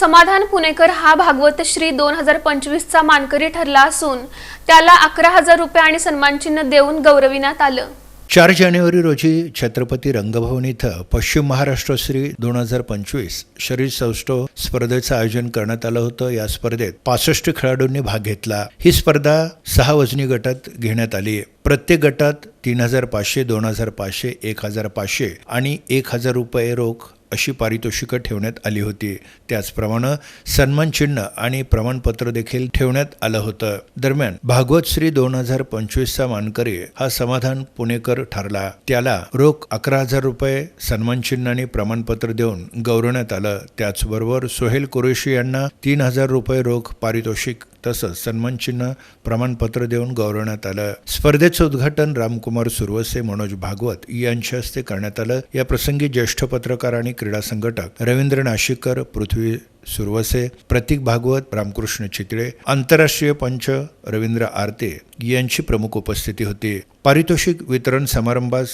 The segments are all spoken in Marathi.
समाधान पुणेकर हा भागवत श्री दोन हजार पंचवीसचा मानकरी ठरला असून त्याला अकरा हजार रुपये आणि सन्मानचिन्ह देऊन गौरविण्यात आलं. चार जानेवारी रोजी छत्रपती रंगभवन इथं पश्चिम महाराष्ट्र श्री दोन हजार पंचवीस शरीर सौष्ठव स्पर्धेचं आयोजन करण्यात आलं होतं. या स्पर्धेत पासष्ट खेळाडूंनी भाग घेतला. ही स्पर्धा सहा वजनी गटात घेण्यात आली. आहे प्रत्येक गटात तीन हजार पाचशे दोन हजार पाचशे एक हजार पाचशे आणि एक हजार रुपये रोख अशी पारितोषिकं ठेवण्यात आली होती. त्याचप्रमाणे सन्मान चिन्ह आणि प्रमाणपत्र देखील ठेवण्यात आलं होतं. दरम्यान भागवत श्री दोन हजार पंचवीसचा मानकरी हा समाधान पुणेकर ठरला. त्याला रोख अकरा हजार रुपये सन्मानचिन्ह आणि प्रमाणपत्र देऊन गौरवण्यात आलं. त्याचबरोबर सोहेल कुरेशी यांना तीन हजार रुपये रोख पारितोषिक तसंच सन्मान चिन्ह प्रमाणपत्र देऊन गौरवण्यात आलं. स्पर्धेचं उद्घाटन रामकुमार सुरवसे मनोज भागवत यांच्या हस्ते करण्यात आलं. या प्रसंगी ज्येष्ठ पत्रकार आणि क्रीडा संघटक रवींद्र नाशिककर पृथ्वी सुरवसे प्रतीक भागवत रामकृष्ण चितळे आंतरराष्ट्रीय पंच रवींद्र आरते यांची प्रमुख उपस्थिती होती. पारितोषिक वितरण समारंभास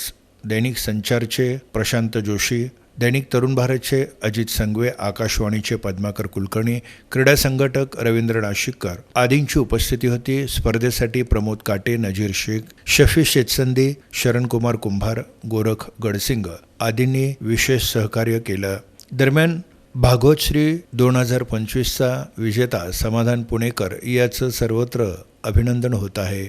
दैनिक संचारचे प्रशांत जोशी दैनिक तरुण भारतचे अजित संगवे आकाशवाणीचे पद्माकर कुलकर्णी क्रीडा संघटक रवींद्र नाशिककर आदींची उपस्थिती होती. स्पर्धेसाठी प्रमोद काटे नजीर शेख शफी शेतसंदी शरणकुमार कुंभार गोरख गडसिंग आदींनी विशेष सहकार्य केलं. दरम्यान भागवत श्री दोन हजार पंचवीसचा विजेता समाधान पुणेकर याचं सर्वत्र अभिनंदन होत आहे.